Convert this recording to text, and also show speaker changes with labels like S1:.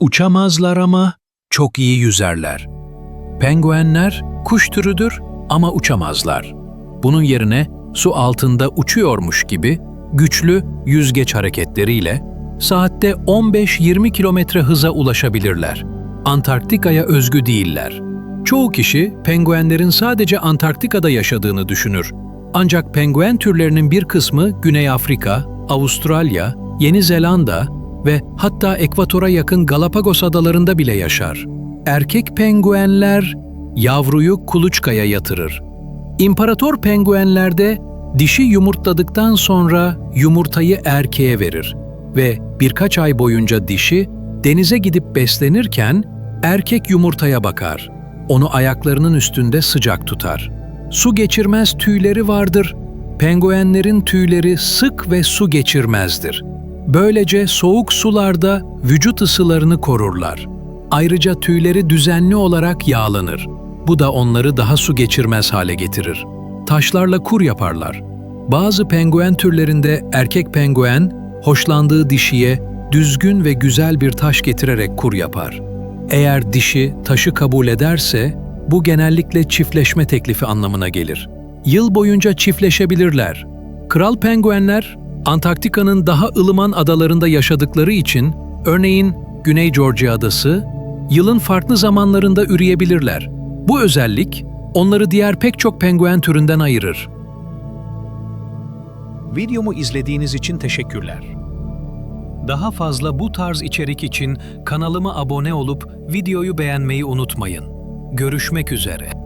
S1: Uçamazlar ama çok iyi yüzerler. Penguenler kuş türüdür ama uçamazlar. Bunun yerine su altında uçuyormuş gibi güçlü yüzgeç hareketleriyle saatte 15-20 kilometre hıza ulaşabilirler. Antarktika'ya özgü değiller. Çoğu kişi penguenlerin sadece Antarktika'da yaşadığını düşünür. Ancak penguen türlerinin bir kısmı Güney Afrika, Avustralya, Yeni Zelanda ve hatta ekvatora yakın Galapagos adalarında bile yaşar. Erkek penguenler yavruyu kuluçkaya yatırır. İmparator penguenlerde dişi yumurtladıktan sonra yumurtayı erkeğe verir ve birkaç ay boyunca dişi denize gidip beslenirken erkek yumurtaya bakar. Onu ayaklarının üstünde sıcak tutar. Su geçirmez tüyleri vardır. Penguenlerin tüyleri sık ve su geçirmezdir. Böylece soğuk sularda vücut ısılarını korurlar. Ayrıca tüyleri düzenli olarak yağlanır. Bu da onları daha su geçirmez hale getirir. Taşlarla kur yaparlar. Bazı penguen türlerinde erkek penguen, hoşlandığı dişiye düzgün ve güzel bir taş getirerek kur yapar. Eğer dişi taşı kabul ederse, bu genellikle çiftleşme teklifi anlamına gelir. Yıl boyunca çiftleşebilirler. Kral penguenler, Antarktika'nın daha ılıman adalarında yaşadıkları için, örneğin Güney Georgia adası, yılın farklı zamanlarında üreyebilirler. Bu özellik, onları diğer pek çok penguen türünden ayırır. Videomu izlediğiniz için teşekkürler. Daha fazla bu tarz içerik için kanalıma abone olup videoyu beğenmeyi unutmayın. Görüşmek üzere.